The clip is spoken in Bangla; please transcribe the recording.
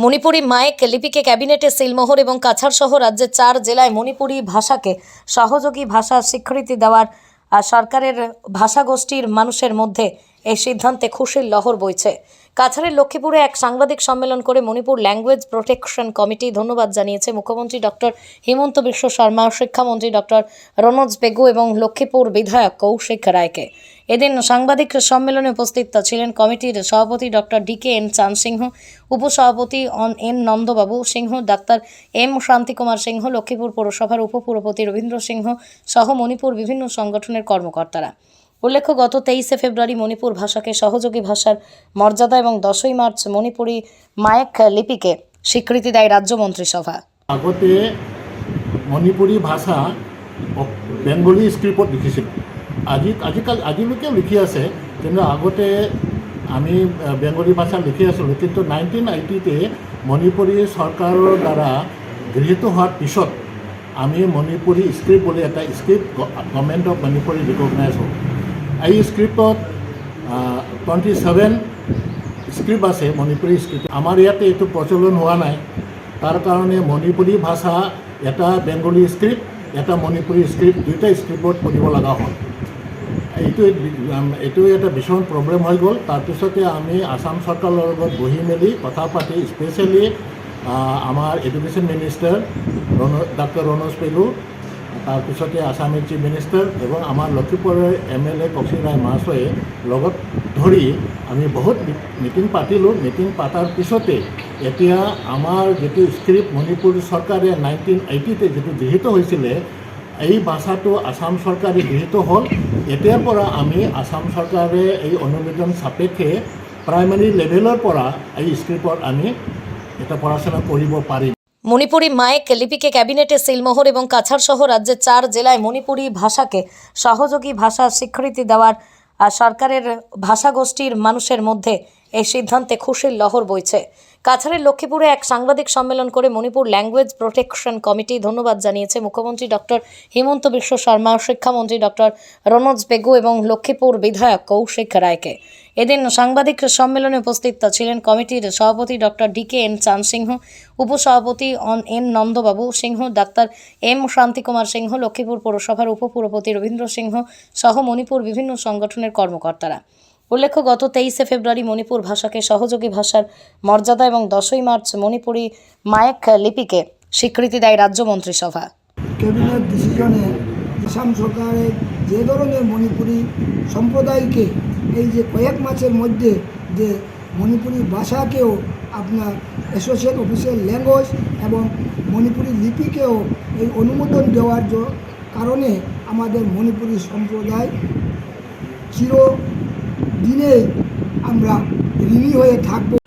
মণিপুরি মায়েক লিপিকে ক্যাবিনেটে সিলমোহর এবং কাছাড় সহ রাজ্যের চার জেলায় মণিপুরি ভাষাকে সহযোগী ভাষা স্বীকৃতি দেওয়ার সরকারের ভাষাগোষ্ঠীর মানুষের মধ্যে এই সিদ্ধান্তে খুশির লহর বইছে। কাছাড়ের লক্ষ্মীপুরে এক সাংবাদিক সম্মেলন করে মণিপুর ল্যাঙ্গুয়েজ প্রোটেকশন কমিটি ধন্যবাদ জানিয়েছে মুখ্যমন্ত্রী ডক্টর হিমন্ত বিশ্ব শর্মা, শিক্ষামন্ত্রী ডক্টর রনোজ বেগু এবং লক্ষ্মীপুর বিধায়ক কৌশিক রায়কে। এদিন সাংবাদিক সম্মেলনে উপস্থিত ছিলেন কমিটির সভাপতি doctor D K N Chand Singh উপসভাপতি অন N Nandababu Singh, doctor M Shantikumar Singh, Lakshmipur পৌরসভার উপপুরপতি রবীন্দ্র সিংহ সহ মণিপুর বিভিন্ন সংগঠনের কর্মকর্তারা। উল্লেখ্য, গত তেইশে ফেব্রুয়ারি মণিপুর ভাষাকে সহযোগী ভাষার মর্যাদা এবং দশই মার্চ মণিপুরি মায়েক লিপিকে স্বীকৃতি দেয় রাজ্য মন্ত্রিসভা। আগতে মণিপুৰী ভাষা বেংগলী স্ক্ৰিপ্টত লিখিছিল। আজি আজিকালি আজিলৈকেও লিখি আছে, কিন্তু আগতে আমি বেংগলী ভাষা লিখি আছিলোঁ, কিন্তু নাইনটিন এইটিতে মণিপুৰী চৰকাৰৰ দ্বাৰা গৃহীত হোৱাৰ পিছত আমি মণিপুৰী স্ক্ৰিপ্ট বুলি এটা script government of Manipuri recognise হ'ল। এই স্ক্ৰিপ্টত টুৱেণ্টি ছেভেন স্ক্ৰিপ্ট আছে, মণিপুৰী স্ক্ৰিপ্ট। আমাৰ ইয়াতে এইটো প্ৰচলন হোৱা নাই। তাৰ কাৰণে মণিপুৰী ভাষা এটা বেংগলী স্ক্ৰিপ্ট, এটা মণিপুৰী স্ক্ৰিপ্ট, দুইটা স্ক্ৰিপ্টত পঢ়িব লগা হ'ল। এইটো এইটো এটা ভীষণ প্ৰব্লেম হৈ গ'ল। তাৰপিছতে আমি আছাম চৰকাৰৰ লগত বহি মেলি কথা পাতি স্পেচিয়েলি আমাৰ education minister doctor Ranoj Pegu তাৰপিছতে আছামিজ চিফ মিনিষ্টাৰ এবং আমাৰ লখিমপুৰৰ এম এল এ কৌশিক ৰায় মহাশয়ে লগত ধৰি আমি বহুত মিটিং পাতিলোঁ। মিটিং পাতাৰ পিছতে এতিয়া আমাৰ যিটো স্ক্ৰিপ্ট মণিপুৰ চৰকাৰে নাইনটিন এইটিতে যিটো গৃহীত হৈছিলে, এই ভাষাটো আছাম চৰকাৰে গৃহীত হ'ল। এতিয়াৰ পৰা আমি আছাম চৰকাৰে এই অনুমোদন সাপেক্ষে প্ৰাইমাৰী লেভেলৰ পৰা এই স্ক্ৰিপ্টত আমি এটা পড়াশোনা কৰিব পাৰিম। মণিপুরি মায়েক লিপিকে ক্যাবিনেটে সিলমোহর এবং কাছাড় সহ রাজ্যের চার জেলায় মণিপুরি ভাষাকে সহযোগী ভাষা স্বীকৃতি দেওয়ার সরকারের ভাষাগোষ্ঠীর মানুষের মধ্যে এই সিদ্ধান্তে খুশির লহর বইছে। কাছাড়ের লক্ষ্মীপুরে এক সাংবাদিক সম্মেলন করে মণিপুর ল্যাঙ্গুয়েজ প্রোটেকশন কমিটি ধন্যবাদ জানিয়েছে মুখ্যমন্ত্রী ডক্টর হিমন্ত বিশ্ব শর্মা, শিক্ষামন্ত্রী ডক্টর রনোজ বেগু এবং লক্ষ্মীপুর বিধায়ক কৌশিক রায়কে। এদিন সাংবাদিক সম্মেলনে উপস্থিত ছিলেন কমিটির সভাপতি doctor D K N Chand Singh উপসভাপতি অন N Nandababu Singh, doctor M Shantikumar Singh, Lakshmipur পৌরসভার উপপুরপতি রবীন্দ্র সিংহ সহ মণিপুর বিভিন্ন সংগঠনের কর্মকর্তারা। উল্লেখ্য, গত তেইশে ফেব্রুয়ারি মণিপুর ভাষাকে সহযোগী ভাষার মর্যাদা এবং দশই মার্চ মণিপুরি মায়েক লিপিকে স্বীকৃতি দেয় রাজ্য মন্ত্রিসভা। ক্যাবিনেট ডিসিশনে আসাম সরকারের যে ধরনের মণিপুরি সম্প্রদায়কে এই যে কয়েক মাসের মধ্যে যে মণিপুরি ভাষাকেও আপনার অ্যাসোসিয়েট অফিসিয়াল ল্যাঙ্গুয়েজ এবং মণিপুরি লিপিকেও এই অনুমোদন দেওয়ার কারণে আমাদের মণিপুরি সম্প্রদায় চিরদিনে আমরা ঋণী হয়ে থাকব।